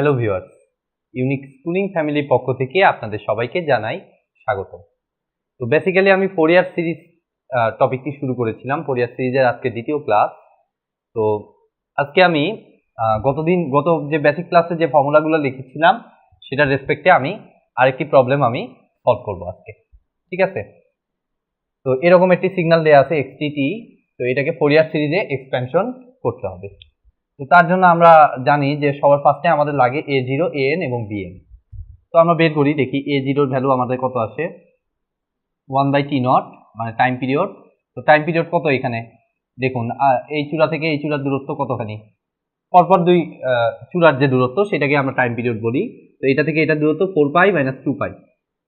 Hello viewers unique schooling ফ্যামিলির পক্ষ থেকে আপনাদের সবাইকে জানাই স্বাগত তো বেসিক্যালি আমি ফোর ইয়ার সিরিজ টপিকটি শুরু করেছিলাম। ফোর ইয়ার সিরিজের আজকে দ্বিতীয় ক্লাস তো আজকে আমি গতদিন, গত যে বেসিক ক্লাসে যে ফর্মুলাগুলো লিখেছিলাম, সেটার রেসপেক্টে আমি আরেকটি প্রবলেম আমি সলভ করব আজকে। ঠিক আছে? তো এরকম একটি সিগন্যাল দেওয়া আছে এক্সটিটি তো এটাকে ফোর ইয়ার সিরিজে এক্সপেনশন করতে হবে। তো তার জন্য আমরা জানি যে সবার ফার্স্টে আমাদের লাগে এ জিরো এ এন এবং বি এন তো আমরা বের করি, দেখি এ জিরোর ভ্যালু আমাদের কত আছে ওয়ান বাই টি নট মানে টাইম পিরিয়ড তো টাইম পিরিয়ড কত এখানে? দেখুন এই চূড়া থেকে এই চূড়ার দূরত্ব কতখানি? পরপর দুই চূড়ার যে দূরত্ব, সেটাকে আমরা টাইম পিরিয়ড বলি। তো এটা থেকে এটা দূরত্ব four pi minus two pi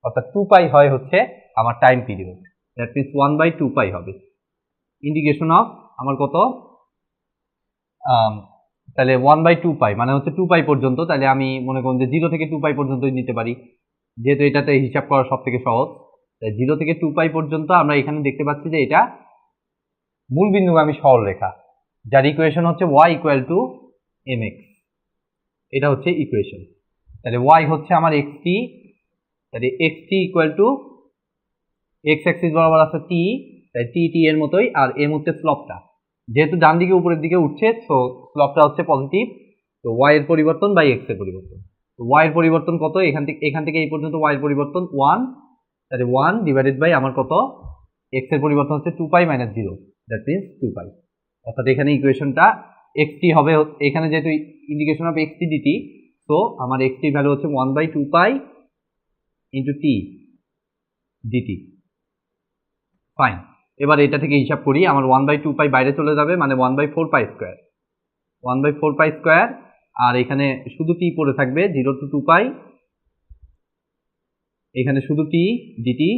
অর্থাৎ টু পাই হয় হচ্ছে আমার time period that means one by two pi হবে। ইন্ডিকেশন অফ আমার কত? তাহলে ওয়ান বাই টু পাই মানে হচ্ছে টু পাই পর্যন্ত, তাহলে আমি মনে করুন যে জিরো থেকে টু পাই পর্যন্তই নিতে পারি। যেহেতু এটাতে হিসাব করা সব থেকে সহজ, তাই জিরো থেকে টু পাই পর্যন্ত আমরা এখানে দেখতে পাচ্ছি যে এটা মূল বিন্দুগামী সরলরেখা, যার ইকুয়েশন হচ্ছে y equal to m x এটা হচ্ছে ইকুয়েশন তাহলে ওয়াই হচ্ছে আমার এক্স টি তাহলে x t equal to x axis বরাবর আছে টি তাই টি টি এর মতোই, আর এম হচ্ছে স্লপটা যেহেতু ডান দিকে উপরের দিকে উঠছে সো স্লপটা হচ্ছে পজিটিভ তো ওয়াই এর পরিবর্তন বাই এক্সের পরিবর্তন। তো ওয়াই এর পরিবর্তন কত? এখান থেকে এখান থেকে এই পর্যন্ত ওয়াই এর পরিবর্তন ওয়ান তাহলে ওয়ান ডিভাইডেড বাই আমার কত? এক্সের পরিবর্তন হচ্ছে two pi minus zero that means two pi অর্থাৎ এখানে ইকুয়েশনটা এক্স টি হবে, এখানে যেহেতু indication of x t dt তো আমার এক্স টি ভ্যালু হচ্ছে one by two pi into t dt fine এবার এটা থেকে হিসাব করি, আমার ওয়ান বাই টু পাই বাইরে চলে যাবে মানে one by four pi square one by four pi square আর এখানে শুধু টি পড়ে থাকবে জিরো টু টু পাই এখানে শুধু টি ডিটি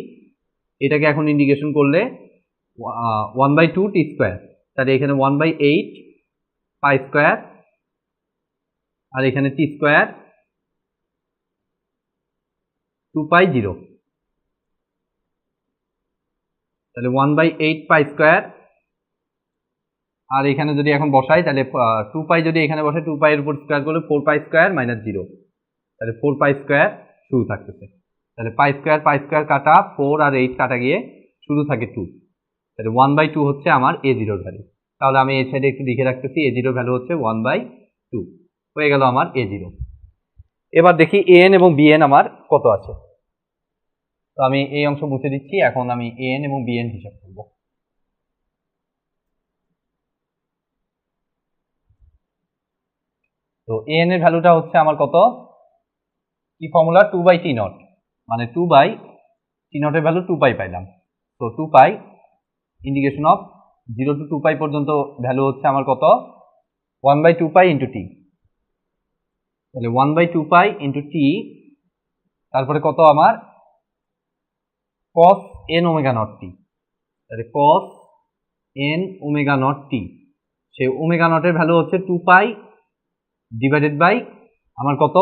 এটাকে এখন ইন্ডিকেশন করলে one by two t square তাহলে এখানে one by eight pi square আর এখানে t square two pi zero তাহলে one by eight pi square আর এখানে যদি এখন বসাই, তাহলে টু পাই যদি এখানে বসাই টু পাইয়ের উপর স্কোয়ার করলে four pi square minus zero তাহলে ফোর পাই স্কোয়ার শুরু থাকতেছে। তাহলে পাই স্কোয়ার পাই স্কোয়ার কাটা ফোর আর এইট কাটা গিয়ে শুরু থাকে টু তাহলে ওয়ান বাই টু হচ্ছে আমার এ জিরোর ভ্যালু তাহলে আমি এই সাইডে একটু লিখে রাখতেছি এ জিরোর ভ্যালু হচ্ছে ওয়ান বাই টু হয়ে গেল আমার এ জিরো এবার দেখি এ এন এবং বি এন আমার কত আছে। তো আমি এই অংশ মুছে দিচ্ছি, এখন আমি এন এবং বিএন হিসাব করব। তো এন এর ভ্যালুটা হচ্ছে আমার কত? কি formula two by T naught মানে টু বাই টি নটের ভ্যালু টু পাই পাইলাম। তো two pi integration of zero to two pi পর্যন্ত ভ্যালু হচ্ছে আমার কত? One by two pi into T তাহলে one by two pi into T তারপরে কত আমার? Cos n omega naught T তাহলে cos n omega naught T সেই ওমেগা নটের ভ্যালু হচ্ছে টু পাই ডিভাইডেড বাই আমার কত?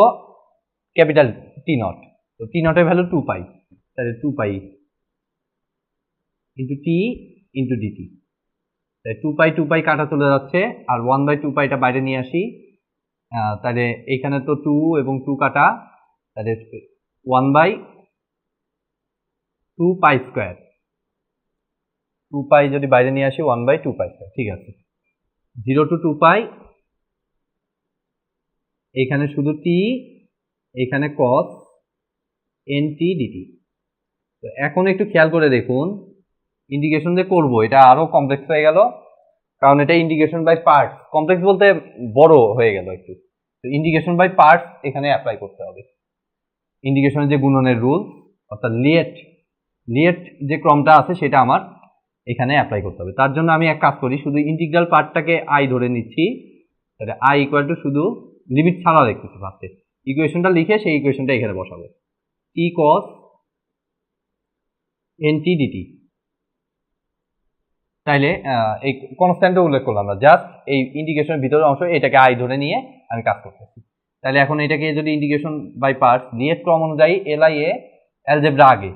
ক্যাপিটাল টি নট তো টি নটের ভ্যালু টু পাই তাহলে two pi into t into dt তাহলে টু পাই টু পাই কাটা চলে যাচ্ছে। আর ওয়ান বাই টু পাইটা বাইরে নিয়ে আসি। তাহলে এখানে তো টু এবং টু কাটা। তাহলে one by two pi square two pi যদি বাইরে নিয়ে আসি one by two pi square ঠিক আছে। জিরো টু টু পাই এখানে শুধু টি এখানে কস এন টি ডিটি তো এখন একটু খেয়াল করে দেখুন ইন্ডিকেশন যে করব, এটা আরও কমপ্লেক্স হয়ে গেল, কারণ এটা ইন্ডিকেশন বাই পার্টস কমপ্লেক্স বলতে বড় হয়ে গেল একটু। তো ইন্ডিকেশন বাই পার্টস এখানে অ্যাপ্লাই করতে হবে। ইন্ডিকেশনের যে গুণনের রুল অর্থাৎ লিয়েট লিয়েট যে ক্রমটা আছে সেটা আমার এখানে অ্যাপ্লাই করতে হবে। তার জন্য আমি এক কাজ করি, শুধু ইন্টিগ্রাল পার্টটাকে আই ধরে নিচ্ছি। তাহলে আই ইকুয়াল টু শুধু লিমিট ছাড়া লিখতেছি ফার্স্টে ইকুয়েশনটা লিখে সেই ইকুয়েশনটা এখানে বসাবো। টি কস এন টি ডিটি তাইলে এই কনস্ট্যান্টও উল্লেখ করলাম না জাস্ট এই ইন্ডিকেশনের ভিতরের অংশ, এটাকে আই ধরে নিয়ে আমি কাজ করতেছি। তাহলে এখন এটাকে যদি ইন্ডিকেশন বাই পার্টস লিয়েট ক্রম অনুযায়ী এল আই এ অ্যালজেব্রা আগে।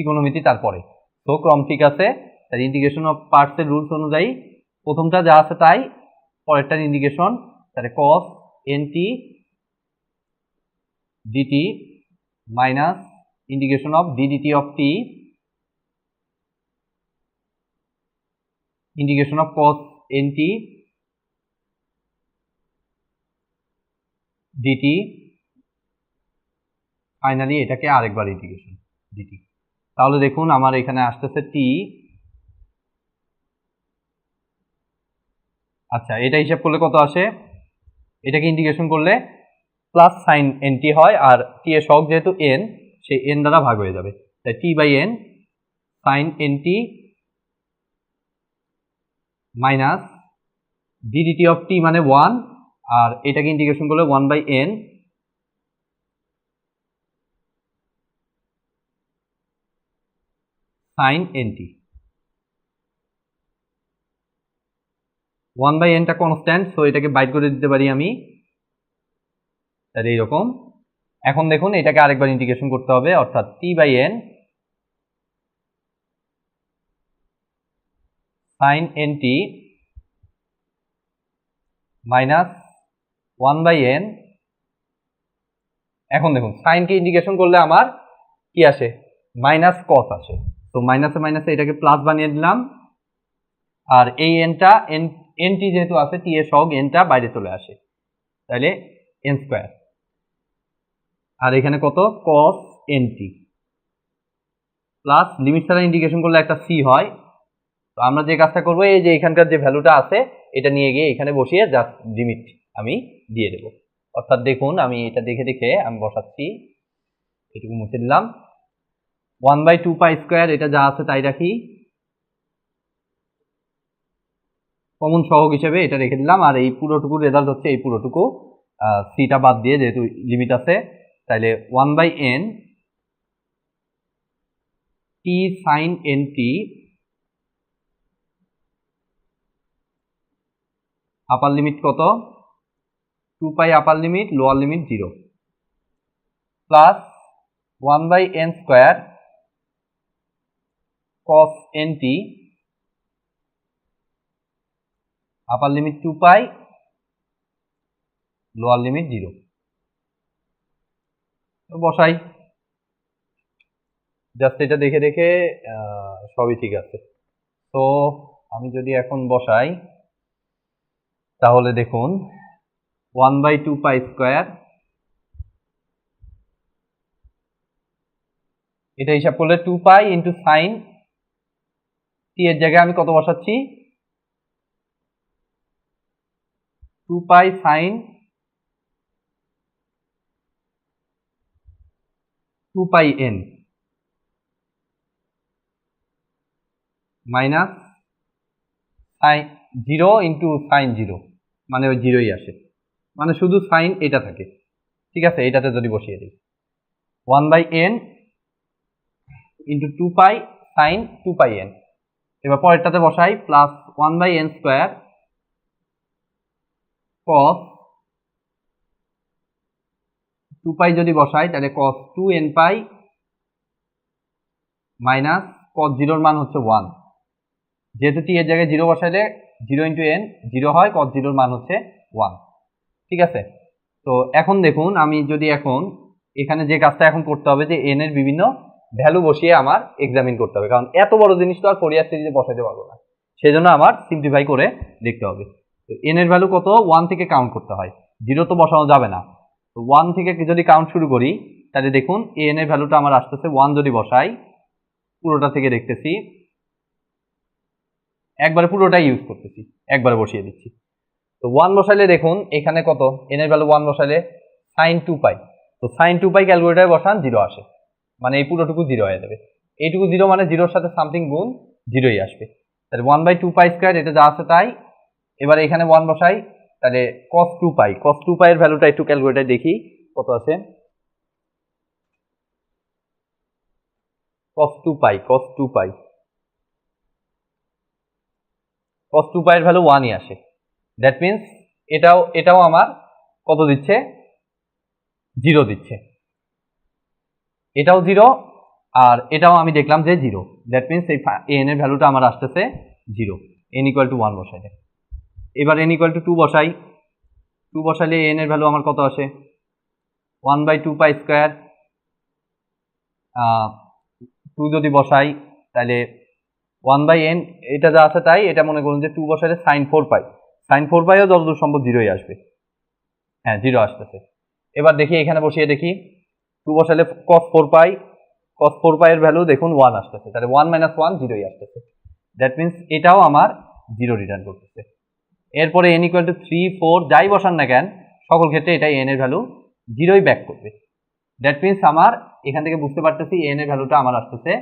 ত্রিকোণমিতি তারপরে। তো ক্রম ঠিক আছে, তার ইন্ডিকেশন অফ পার্টসের রুলস অনুযায়ী প্রথমটা যা আছে তাই, পরেরটার ইন্ডিকেশন তাহলে cos n t dt minus integration of d dt of t integration of cos nt dt finally এটাকে আরেকবার ইন্টিগ্রেশন ডিটি তাহলে দেখুন আমার এখানে আসতেছে টি আচ্ছা এটা হিসাব করলে কত আসে? এটাকে ইন্টিগ্রেশন করলে প্লাস সাইন এন টি হয়, আর টি এর সহগ যেহেতু এন সেই এন দ্বারা ভাগ হয়ে যাবে। তাই t by n sine n t minus d dt of t মানে ওয়ান আর এটাকে ইন্টিগ্রেশন করলে one by n sine n t one by এনটা constant so এটাকে বাইট করে দিতে পারি আমি। তাহলে এইরকম। এখন দেখুন, এটাকে আরেকবার ইন্টিগ্রেশন করতে হবে, অর্থাৎ t by n sine n t minus one by n এখন দেখুন সাইনকে ইন্টিগ্রেশন করলে আমার কি আসে? মাইনাস কস আসে। তো মাইনাসে মাইনাসে এটাকে প্লাস বানিয়ে দিলাম। আর এই এনটা এন এনটি যেহেতু আছে টি এর সহগ এনটা বাইরে চলে আসে। তাহলে এন স্কোয়ার আর এখানে কত? Cos n T plus limit ছাড়া ইন্ডিকেশন করলে একটা সি হয়। তো আমরা যে কাজটা করব, এই যে এখানকার যে ভ্যালুটা আছে, এটা নিয়ে গিয়ে এখানে বসিয়ে জাস্ট লিমিট আমি দিয়ে দেব। অর্থাৎ দেখুন, আমি এটা দেখে দেখে আমি বসাচ্ছি। এটুকু মুছে দিলাম। One by two pi square এটা যা আছে তাই রাখি। কমন সহগ হিসেবে এটা রেখে দিলাম, আর এই পুরোটুকু রেজাল্ট হচ্ছে এই পুরোটুকু। সিটা বাদ দিয়ে যেহেতু লিমিট আছে তাহলে one by n t sine n t upper limit কত? Two pi upper limit lower limit zero plus one by n square n t upper limit two pi lower limit zero বসাই। Just এটা দেখে দেখে সবই ঠিক আছে। তো আমি যদি এখন বসাই, তাহলে দেখুন one by two pi square এটা হিসাব করলে two pi into sine t এর জায়গায় আমি কত বসাচ্ছি? Two pi sine two pi n minus sine zero into sine zero মানে ওই জিরোই আসে। মানে শুধু সাইন এটা থাকে। ঠিক আছে? এটাতে যদি বসিয়ে দিই। One by n into two pi sine two pi n. এবার পরেরটাতে বসাই plus one by n square cos two pi যদি বসাই, তাহলে cos two n pi minus cos জিরোর মান হচ্ছে ওয়ান যেহেতু টি এর জায়গায় জিরো বসাইলে জিরো ইন্টু এন জিরো হয় কস জিরোর মান হচ্ছে ওয়ান ঠিক আছে? তো এখন দেখুন, আমি যদি এখন, এখানে যে কাজটা এখন করতে হবে যে এন এর বিভিন্ন ভ্যালু বসিয়ে আমার এক্সামিন করতে হবে। কারণ এত বড় জিনিস তো আর ফোরিয়ার সিরিজে বসাইতে পারব না। সেই জন্য আমার সিম্পলিফাই করে দেখতে হবে। তো এন এর ভ্যালু কত? ওয়ান থেকে কাউন্ট করতে হয়। জিরো তো বসানো যাবে না। তো ওয়ান থেকে যদি কাউন্ট শুরু করি, তাহলে দেখুন এন এর ভ্যালুটা আমার আসতেছে ওয়ান যদি বসাই, পুরোটা থেকে দেখতেছি, একবারে পুরোটাই ইউজ করতেছি, একবারে বসিয়ে দিচ্ছি। তো ওয়ান বসাইলে দেখুন, এখানে কত? এন এর ভ্যালু ওয়ান বসাইলে সাইন টু পাই তো সাইন টু পাই ক্যালকুলেটারে বসান জিরো আসে। মানে এই পুরোটুকু জিরো হয়ে যাবে। এইটুকু জিরো মানে জিরোর সাথে সামথিং গুণ জিরোই আসবে। তাহলে one by two pi square এটা যা আছে তাই। এবার এখানে ওয়ান বসাই, তাহলে cos two pi cos two pi এর ভ্যালুটা একটু ক্যালকুলেটার দেখি, কত আছে? Cos two pi cos two pi cos two pi এর ভ্যালু ওয়ানই আসে। দ্যাট মিন্স এটাও এটাও আমার কত দিচ্ছে? জিরো দিচ্ছে। এটাও জিরো আর এটাও আমি দেখলাম যে জিরো দ্যাট মিন্স এই এন এর ভ্যালুটা আমার আসতেছে zero n equal to one বসাইলে এবার এন ইকুয়াল টু টু বসাই। টু বসাইলে এন এর ভ্যালু আমার কত আসে? One by two pi square two যদি বসাই, তাহলে ওয়ান বাই এন এটা যা আছে তাই, এটা মনে করুন যে two বসাইলে sine four pi sine four পাইও যতদূর সম্ভব জিরোই আসবে। হ্যাঁ জিরো আসতেছে। এবার দেখি, এখানে বসিয়ে দেখি। টু বসালে cos four pi cos four পাইয়ের value দেখুন ওয়ান আসতেছে। তাহলে ওয়ান মাইনাস ওয়ান জিরোই আসতেছে। দ্যাট মিনস এটাও আমার জিরো রিটার্ন করতেছে। এরপরে n equal to three four যাই বসান না কেন, সকল ক্ষেত্রে এটাই এন এর ভ্যালু জিরোই ব্যাক করবে। দ্যাট মিনস আমার এখান থেকে বুঝতে পারতেছি এন এর ভ্যালুটা আমার আসতেছে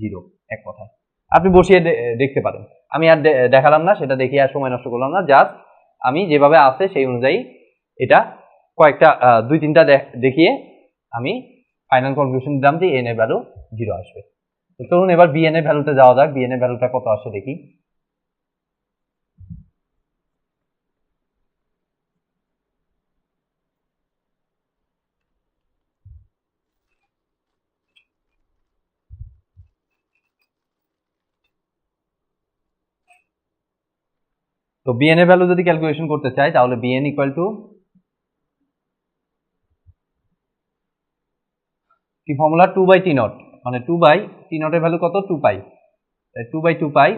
জিরো এক কথায়। আপনি বসিয়ে দেখতে পারেন। আমি আর দেখালাম না, সেটা দেখিয়ে আর সময় নষ্ট করলাম না। জাস্ট আমি যেভাবে আছে সেই অনুযায়ী এটা কয়েকটা দুই তিনটা দেখিয়ে আমি ফাইনাল কনক্লুশন দিলাম যে এন এর ভ্যালু জিরো আসবে। তো চলুন এবার বিএন এর ভ্যালুতে যাওয়া যাক। বিএন এর ভ্যালুটা কত আসে দেখি। তো বিএন এর ভ্যালু যদি ক্যালকুলেশন করতে চাই, তাহলে বিএন ইকুয়াল টু কি formula two by t nought মানে টু বাই টি নটের ভ্যালু কত? Two pi two by two pi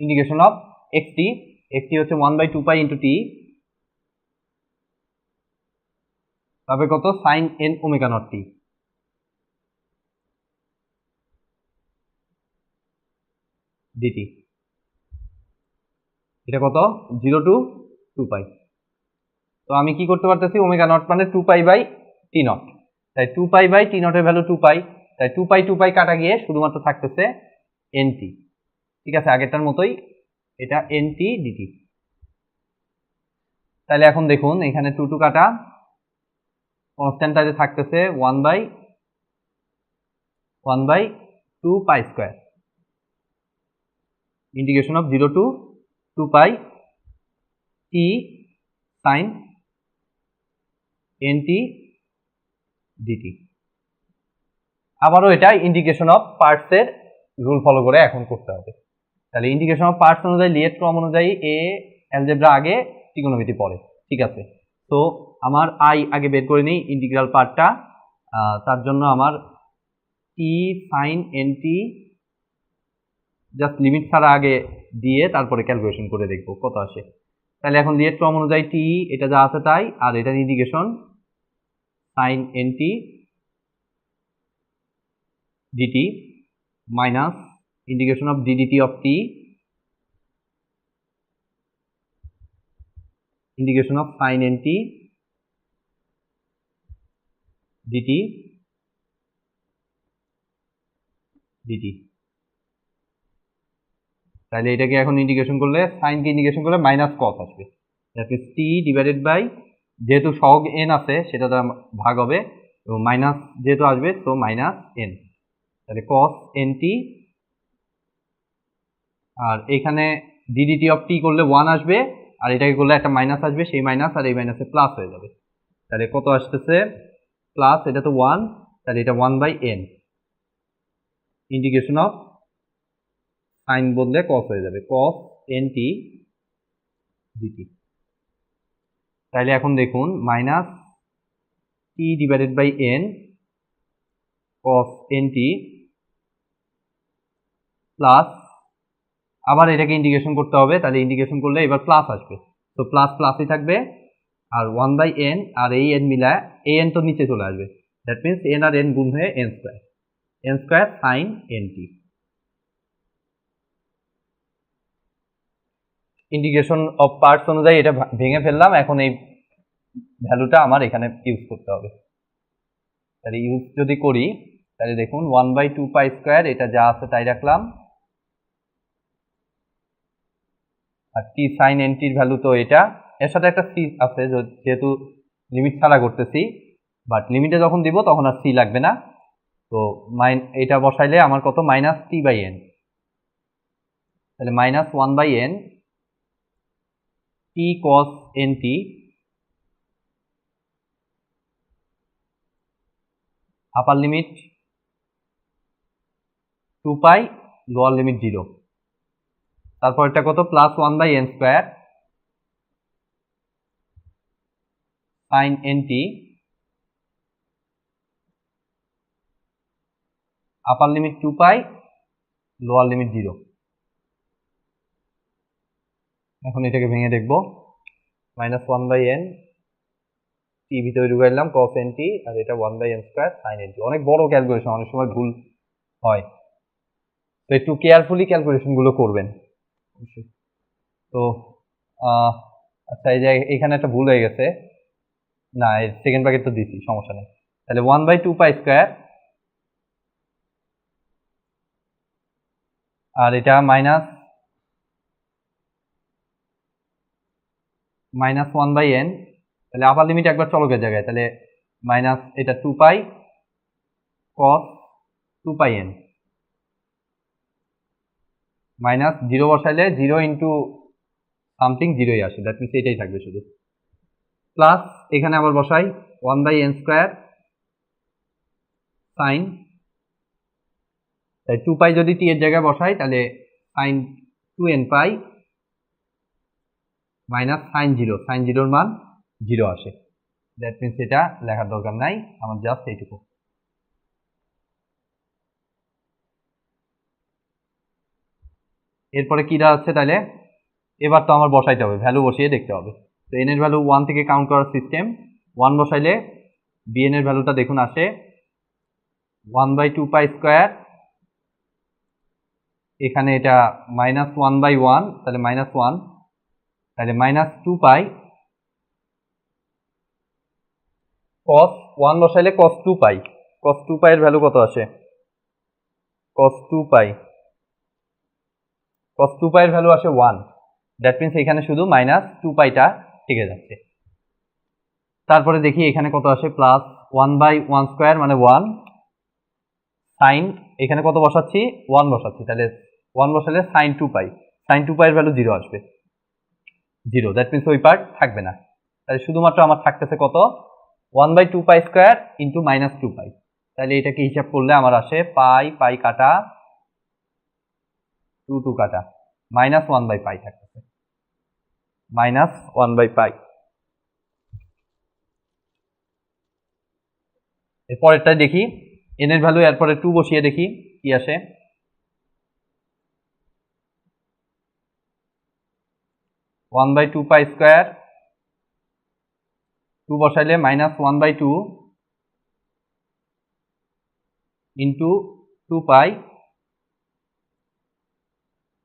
indication of x t x t হচ্ছে one by two pi into t তবে কত? Sine n omega nought t dt এটা কত? Zero two two pi তো আমি কি করতে পারতেছি? ওমেগা নট মানে two pi by T naught তাই টু পাই বাই টি নটের ভ্যালু টু পাই তাই টু পাই টু পাই কাটা গিয়ে শুধুমাত্র থাকতেছে এন টি ঠিক আছে, আগেরটার মতোই এটা এন টি ডিটি তাহলে এখন দেখুন, এখানে টু টু কাটা। কনস্ট্যান্টটাতে থাকতেছে one by one by two pi square integration of zero two two pi t sine n t dt আবারও এটা ইন্ডিকেশন অফ পার্টসের রুল ফলো করে এখন করতে হবে। তাহলে ইন্ডিকেশন অফ পার্টস অনুযায়ী লিয়েট ক্রম অনুযায়ী এ অ্যালজেব্রা আগে ত্রিকোণমিতি পড়ে ঠিক আছে? তো আমার আই আগে বের করে নিই ইন্টিগ্রাল পার্টটা তার জন্য আমার t sine n t just limit ছাড়া আগে দিয়ে তারপরে ক্যালকুলেশন করে দেখব, কত আসে। তাহলে এখন লিয়েট ক্রম অনুযায়ী টি এটা যা আছে তাই, আর এটা indication n t dt minus integration of d dt of t integration of sine n t dt dt তাহলে এটাকে এখন ইন্টিগ্রেশন করলে সাইনকে ইন্টিগ্রেশন করলে মাইনাস কস আসবে। That means t divided by যেহেতু সহগ এন আছে, সেটা দ্বারা ভাগ হবে এবং মাইনাস যেহেতু আসবে সো মাইনাস এন তাহলে কস এন টি আর এখানে ডিডিটি অফ টি করলে ওয়ান আসবে, আর এটাকে করলে একটা মাইনাস আসবে, সেই মাইনাস আর এই মাইনাসে প্লাস হয়ে যাবে। তাহলে কত আসতেছে? প্লাস এটা তো ওয়ান তাহলে এটা one by n indication of sine বদলে কস হয়ে যাবে। কস এন টি ডিটি তাহলে এখন দেখুন minus t divided by n cos n t plus আবার এটাকে ইন্টিগ্রেশন করতে হবে তাহলে ইন্টিগ্রেশন করলে এবার প্লাস আসবে। তো প্লাস প্লাসই থাকবে, আর ওয়ান বাই এন আর এই এন মিলায়, এই এন তো নিচে চলে আসবে। দ্যাট মিনস এন আর এন গুণ হয়ে n square n square sine n t integration of parts অনুযায়ী এটা ভেঙে ফেললাম, এখন এই ভ্যালুটা আমার এখানে ইউজ করতে হবে। তাহলে ইউজ যদি করি, তাহলে দেখুন one by two pi square এটা যা আছে তাই রাখলাম। আর টি সাইন এন টির ভ্যালু তো এটা। এর সাথে একটা সি আছে যেহেতু লিমিট ছাড়া করতেছি বাট লিমিটে যখন দিব, তখন আর সি লাগবে না। তো মাইন এটা বসাইলে আমার কত? মাইনাস টি বাই এন তাহলে minus one by n t cos n t upper limit two pi lower limit zero তারপর এটা কত? Plus one by n square sine n t upper limit two pi lower limit zero এখন এটাকে ভেঙে দেখব। Minus one by n t ভিতরে ঢুকাইলাম cos n t আর এটা one by n square sine n t অনেক বড় ক্যালকুলেশন অনেক সময় ভুল হয়। তো একটু কেয়ারফুলি ক্যালকুলেশনগুলো করবেন। তো আচ্ছা এই যে এখানে একটা ভুল হয়ে গেছে। না সেকেন্ড প্যাকেট তো দিছি, সমস্যা নেই। তাহলে one by two pi square আর এটা minus minus one by n তাহলে আপার লিমিট একবার চলকের জায়গায়, তাহলে মাইনাস এটা two pi cos two pi n minus zero বসাইলে zero into something জিরোই আসে দ্যাট মিনস এটাই থাকবে শুধু। প্লাস এখানে আবার বসাই one by n square sine তাই টু পাই যদি টি এর জায়গায় বসাই, তাহলে sine two n pi minus sine zero, sine জিরোর মান জিরো আসে। দ্যাট মিনস এটা লেখার দরকার নাই, আমার জাস্ট এইটুকু। এরপরে কি দাঁড়াচ্ছে তাহলে? এবার তো আমার বসাইতে হবে ভ্যালু বসিয়ে দেখতে হবে। তো এন এর ভ্যালু ওয়ান থেকে কাউন্ট করার সিস্টেম ওয়ান বসাইলে বিএন এর ভ্যালুটা দেখুন আসে one by two pi square এখানে এটা মাইনাস ওয়ান বাই ওয়ান তাহলে মাইনাস ওয়ান তাহলে minus two pi cos one বসাইলে cos two pi. Cos two পাইয়ের value কত আসে? Cos two pi. Cos two পাইয়ের value আসে ওয়ান দ্যাট মিনস এখানে শুধু minus two পাইটা থেকে যাচ্ছে। তারপরে দেখি এখানে কত আসে? Plus one by one square মানে ওয়ান সাইন এখানে কত বসাচ্ছি? ওয়ান বসাচ্ছি। তাহলে ওয়ান বসালে sine two pi. Sine two পাইয়ের value zero আসবে। জিরো। দ্যাট মিনস ওই পার্ট থাকবে না। তাহলে শুধুমাত্র আমার থাকতেছে কত? One by two pi square into minus two pi তাহলে এটাকে হিসাব করলে আমার আসে পাই পাই কাটা টু টু কাটা। মাইনাস ওয়ান বাই পাই থাকতেছে। মাইনাস ওয়ান বাই পাই এরপরেরটা দেখি। এন এর ভ্যালু এরপরে টু বসিয়ে দেখি। কি আসে? One by two pi square. Two বসাইলে minus one by two into two pi.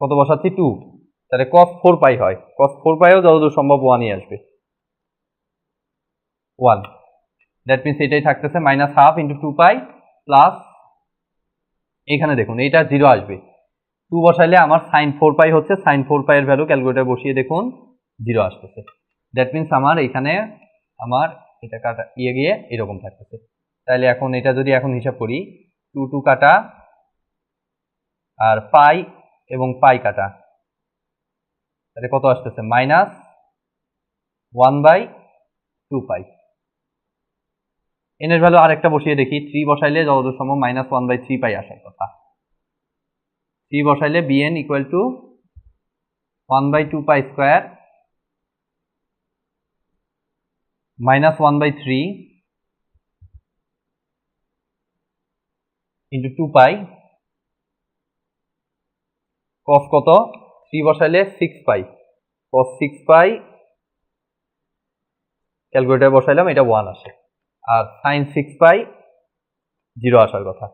কত বসাচ্ছি? টু। তাহলে কস ফোর পাই হয়। কস ফোর পাইও যতদূর সম্ভব ওয়ানই আসবে। ওয়ান। দ্যাট মিনস এটাই থাকতেছে minus half into two pi plus এখানে দেখুন এটা জিরো আসবে। টু বসাইলে আমার সাইন ফোর পাই হচ্ছে সাইন ফোর পাইয়ের ভ্যালু ক্যালকুলেটার বসিয়ে দেখুন জিরো আসতেছে। দ্যাট মিনস আমার এখানে আমার এটা কাটা ইয়ে গিয়ে এরকম থাকতেছে। তাহলে এখন এটা যদি এখন হিসাব করি টু টু কাটা, আর পাই এবং পাই কাটা, তাহলে কত আসতেছে? Minus one by two pi এনের ভ্যালু আরেকটা বসিয়ে দেখি থ্রি বসাইলে যতদূর সম্ভব minus one by three pi আসার কথা। Three বসাইলে b n equal to one by two pi square minus one by three into two pi cos কত? Three বসাইলে six pi cos six pi calculator বসাইলাম, এটা one আসে। আর sine six pi zero আসার কথা।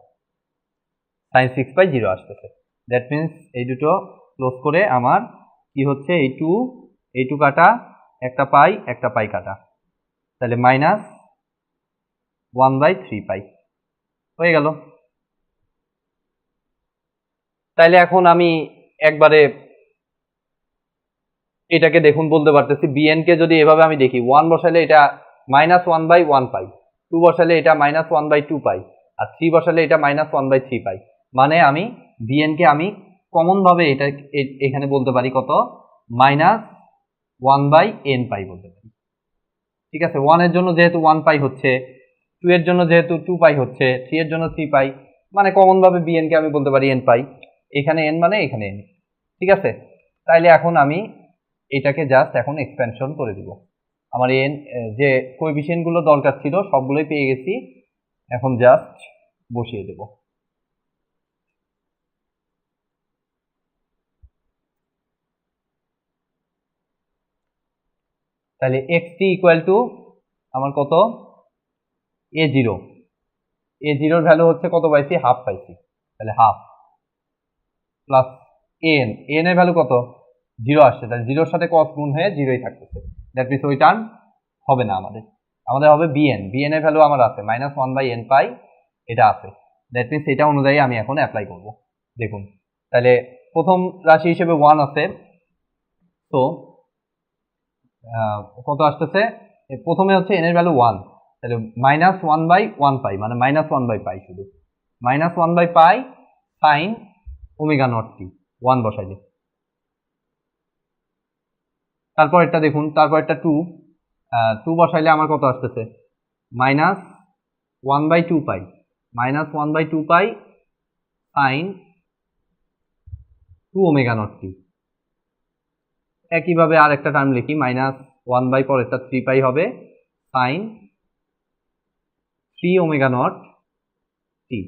Sine six pi zero আসতেছে। That means এই দুটো close করে আমার কি হচ্ছে? এই টু এই টু কাটা, একটা পাই একটা পাই কাটা। তাহলে minus one by three pi. হয়ে গেল। তাইলে এখন আমি একবারে এটাকে দেখুন, বলতে পারতেছি। বিএন কে যদি এভাবে আমি দেখি ওয়ান বসালে এটা minus one by one pi. Two বসালে এটা minus one by two pi. R three বসালে এটা minus one by three pi. মানে আমি বিএন কে আমি কমন ভাবে এটা এখানে বলতে পারি কত? Minus one by n pi বলতে পারি। ঠিক আছে? ওয়ানের জন্য যেহেতু ওয়ান পাই হচ্ছে টু এর জন্য যেহেতু টু পাই হচ্ছে থ্রি এর জন্য থ্রি পাই মানে কমন ভাবে বিএন কে আমি বলতে পারি এন পাই এখানে এন মানে এখানে এন ঠিক আছে? তাইলে এখন আমি এটাকে জাস্ট এখন এক্সপেনশন করে দিব। আমার এন যে কোয়েফিসিয়েন্টগুলো দরকার ছিল, সবগুলোই পেয়ে গেছি। এখন জাস্ট বসিয়ে দেব। তাহলে এক্স টি ইকুয়াল টু আমার কত? এ জিরো এ জিরোর ভ্যালু হচ্ছে কত পাইছি? হাফ পাইছি। তাহলে হাফ প্লাস এন এন এর ভ্যালু কত? জিরো আসছে। তাহলে জিরোর সাথে কস গুণ হয়ে জিরোই থাকতেছে। দ্যাট মিনস ওই টার্ম হবে না আমাদের। আমাদের হবে বিএন বিএন এর ভ্যালু আমার আছে। Minus one by n pi এটা আছে। দ্যাট মিনস এটা অনুযায়ী আমি এখন অ্যাপ্লাই করব। দেখুন। তাহলে প্রথম রাশি হিসেবে ওয়ান আছে। তো কত আসতেছে? প্রথমে হচ্ছে এন এর ভ্যালু ওয়ান তাহলে minus one by one pi মানে মাইনাস ওয়ান বাই পাই শুধু। Minus one by pi sine omega naught t one বসাইলে। তারপর এটা দেখুন তারপর একটা টু টু বসাইলে আমার কত আসতেছে? Minus one by two pi minus one by two pi sine two omega naught t একইভাবে আর একটা টার্ম লিখি মাইনাস ওয়ান বাই পরেরটা থ্রি পাই হবে sine three omega naught t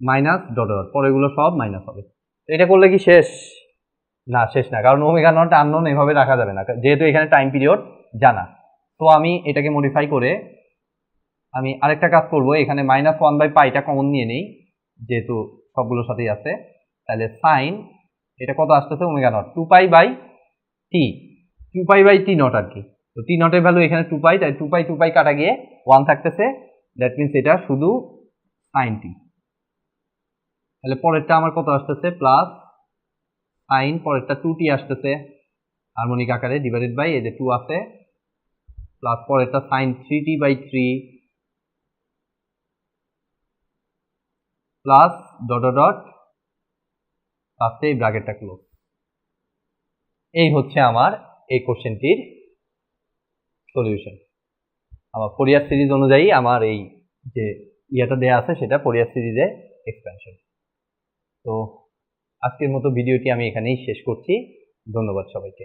minus dot dot পরেগুলো সব মাইনাস হবে। এটা করলে কি শেষ? না শেষ না, কারণ ওমেগা নট আননোন এভাবে রাখা যাবে না, যেহেতু এখানে টাইম পিরিয়ড জানা। তো আমি এটাকে মডিফাই করে আমি আরেকটা কাজ করব, এখানে মাইনাস ওয়ান বাই পাইটা কমন নিয়ে নেই, যেহেতু সবগুলোর সাথেই আছে, তাহলে সাইন এটা কত আসতেছে? Omega naught two pi by t two pi by t naught আর কি। তো টি নটের ভ্যালু এখানে টু পাই তাই টু পাই টু পাই কাটা গিয়ে ওয়ান থাকতেছে। দ্যাট মিনস এটা শুধু সাইন টি তাহলে পরেরটা আমার কত আসতেছে? প্লাস সাইন পরেরটা টু টি আসতেছে। হারমোনিক আকারে ডিভাইডেড বাই এই যে টু আছে। প্লাস পরেরটা sine three T by three plus dot dot লাস্টে এই ব্রাকেটটা ক্লোজ এই হচ্ছে আমার এই কোশ্চেনটির সলিউশন আমার ফোরিয়ার সিরিজ অনুযায়ী আমার এই যে ইয়েটা দেয়া আছে, সেটা ফোরিয়ার সিরিজে এক্সপেনশন তো আজকের মতো ভিডিওটি আমি এখানেই শেষ করছি। ধন্যবাদ সবাইকে।